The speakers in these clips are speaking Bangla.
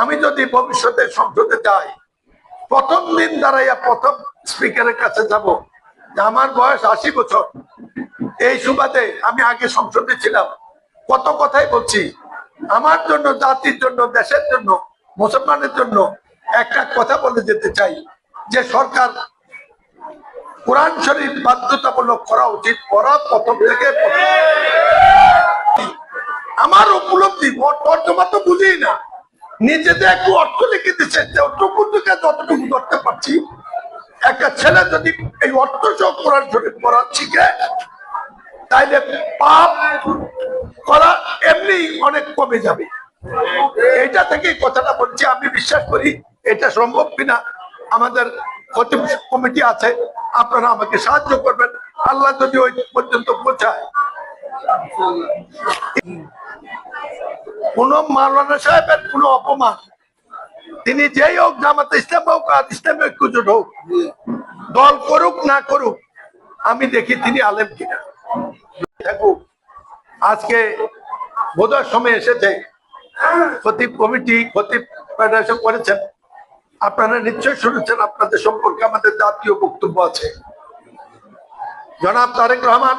আমি যদি ভবিষ্যতে সংসদে যাই প্রথম দিন দাঁড়াইয়া প্রথম স্পিকারের কাছে যাব আমার বয়স আশি বছর। এই সুবাদে আমি আগে সংসদে ছিলাম। কত কথাই বলছি। আমার জন্য, জাতির জন্য, দেশের জন্য, মুসলমানের জন্য একটা কথা বলে যেতে চাই, যে সরকার কোরআন শরীফ বাধ্যতামূলক করা উচিত, করা প্রথম থেকে আমার উপলব্ধি না নিজেদের একটু অর্থ লিখে দিচ্ছে যতটুকু থেকে যতটুকু করতে পারছি। একটা ছেলে যদি এই অর্থ সহ করার জন্য পড়া শিখে, তাইলে পাপ করা এমনি অনেক কমে যাবে। এটা থেকে কথাটা বলছি, আমি বিশ্বাস করি এটা সম্ভব কিনা। আমাদের কমিটি আছে, আপনারা আমাকে সাহায্য করবেন। আল্লাহ যদি ওই পর্যন্ত পৌঁছায়। কোন মাওলানা সাহেবের কোন অপমান। তিনি যেই হোক জামাতে ইসলাম হোক আর ইসলামী হোক, দল করুক না করুক, আমি দেখি তিনি আলেম কিনা। আজকে বোধহয় সময় এসেছে। খতিব কমিটি, খতিব ফেডারেশন করেছেন। আপনারা নিশ্চয় শুনেছেন, আপনাদের সম্পর্কে আমাদের জাতীয় বক্তব্য আছে। জনাব তারেক রহমান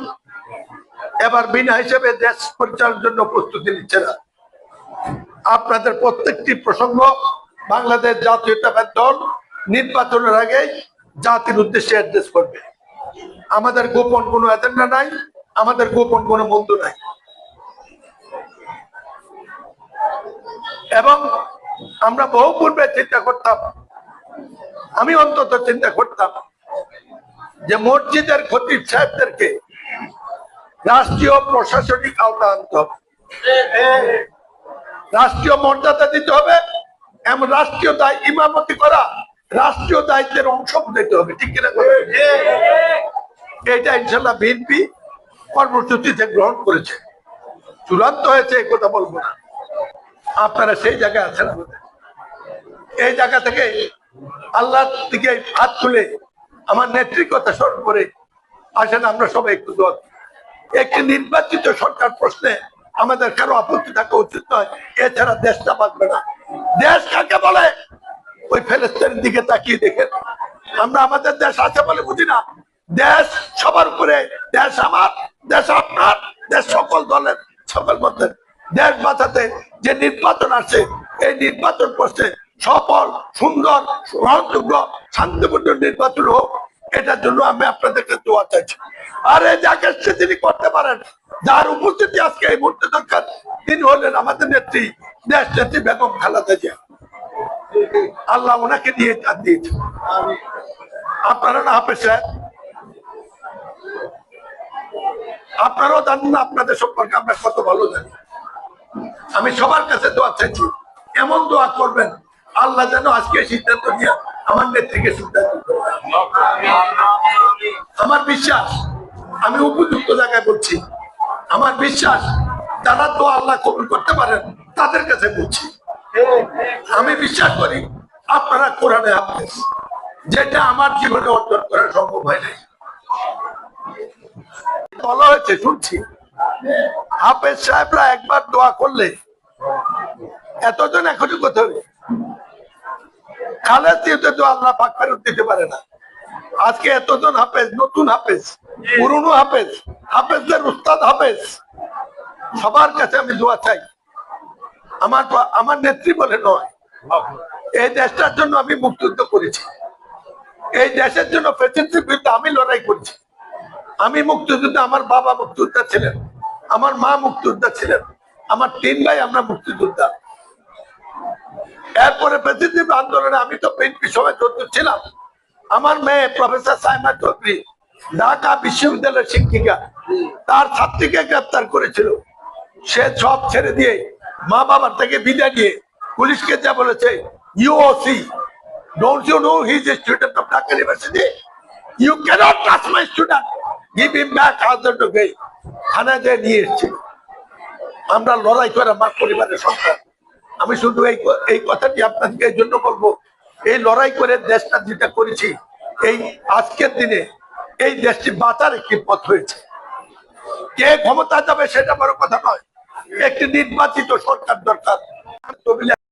এবার বিনা হিসেবে দেশ পরিচালনার জন্য প্রস্তুতি নিচ্ছে না। আপনাদের প্রত্যেকটি প্রসঙ্গ বাংলাদেশ জাতীয়তাবাদ দল নির্বাচনের আগে জাতির উদ্দেশ্যে অ্যাড্রেস করবে। আমাদের গোপন কোনো এজেন্ডা নাই, আমাদের গোপন কোনো বন্ধু নাই। এবং আমরা বহু পূর্বে চিন্তা করতাম, আমি অন্তত চিন্তা করতাম যে মসজিদের খতিব সাহেবদেরকে রাষ্ট্রীয় প্রশাসনিক আওতা আনতে হবে। রাষ্ট্রীয় মর্যাদা দিতে হবে এমন রাষ্ট্রীয় দায় ইমামতি করা, রাষ্ট্রীয় দায়িত্বের অংশ দিতে হবে, ঠিক কিনা? এটা ইনশাল্লাহ বিএনপি কর্মসূচিতে গ্রহণ করেছে। চূড়ান্ত হয়েছে, এই কথা বলব না। আপনারা সেই জায়গায় আছেন এই জায়গা থেকে আল্লাহ থেকে হাত তুলে আমার কথা স্মরণ করে আসেন, আমরা সবাই একটু দোয়া একটি নির্বাচিত সরকার প্রশ্নে আমাদের কারও আপত্তি থাকা উচিত নয়। এছাড়া দেশটা বাঁচবে না। দেশ কাকে বলে? ওই ফেলেস্তিনের দিকে তাকিয়ে দেখেন। আমরা আমাদের দেশ আছে বলে বুঝি না। দেশ সবার উপরে। দেশ আমার, দেশ আপনার, দেশ সকল দলের, সকল মধ্যে দেশ বাঁচাতে যে নির্বাচন আছে এই নির্বাচন করছে সফল, সুন্দর গ্রহণযোগ্য শান্তিপূর্ণ নির্বাচন হোক। এটার জন্য আমি আপনাদেরকে দোয়া চাইছি। আর এই যাকে সে তিনি করতে পারেন, যার উপস্থিতি আজকে এই মুহূর্তে দরকার, তিনি হলেন আমাদের নেত্রী, দেশ নেত্রী বেগম খালেদা জিয়া। আল্লাহ ওনাকে দিয়ে চান দিয়েছে আপনারা না হাফেজ আপনারাও জানেন না আপনাদের সম্পর্কে আমরা কত ভালো জানি। আমি সবার কাছে দোয়া চাইছি, এমন দোয়া করবেন, আল্লাহ যেন আজকে সিদ্ধান্ত নিয়ে আমার নেত্রীকে সিদ্ধান্ত। আমার বিশ্বাস, আমি উপযুক্ত জায়গায় বলছি, আমার বিশ্বাস, যারা তো আল্লাহ কবুল করতে পারেন, তাদের কাছে বলছি। আমি বিশ্বাস করি, আপনারা কোরআনে হাফেজ যেটা আমার জীবনে অর্জন করা সম্ভব হয় নাই। বলা হয়েছে, শুনছি। হাফেজ সাহেবরা একবার দোয়া করলে, এতজন এখনই কোথাও। খালেদ দিতে তো আল্লাহ পাক ফেরত দিতে পারে না। আজকে এতজন হাফেজ, নতুন হাফেজ, পুরনো হাফেজ, হাফেজদের উস্তাদ হাফেজ। সবার কাছে আমি দোয়া চাই। আমার আমার নেত্রী বলে নয়। এই দেশটার জন্য আমি মুক্তিযুদ্ধ করেছি। এই দেশের জন্য প্রেসিডেন্সির বিরুদ্ধে আমি লড়াই করেছি। আমি মুক্তিযুদ্ধে আমার বাবা মুক্তিযোদ্ধা ছিলেন, আমার মা মুক্তিযোদ্ধা ছিলেন, আমার তিন ভাই আমরা মুক্তিযোদ্ধা। এরপরে প্রেসিডেন্ট আন্দোলনে আমি তো বিএনপি সময় যুক্ত ছিলাম। আমার মেয়ে প্রফেসর সাইমা চৌধুরী, ঢাকা বিশ্ববিদ্যালয়ের শিক্ষিকা, তার ছাত্রীকে গ্রেপ্তার করেছিল। সে সব ছেড়ে দিয়ে মা বাবার থেকে বিদায় নিয়ে পুলিশকে যা বলেছে you see don't you know he is a student of Dhaka university you can't touch my student give him back হাজার টুকে থানায় যেয়ে নিয়ে এসেছি। আমরা লড়াই করে আমার পরিবারের সন্তান। আমি শুধু এই এই কথাটি আপনাদেরকে এই জন্য বলব এই লড়াই করে দেশটা যেটা করেছি, এই আজকের দিনে এই দেশটি বাঁচার একটি পথ হয়েছে। কে ক্ষমতা যাবে সেটা বড় কথা নয়, একটি নির্বাচিত সরকার দরকার।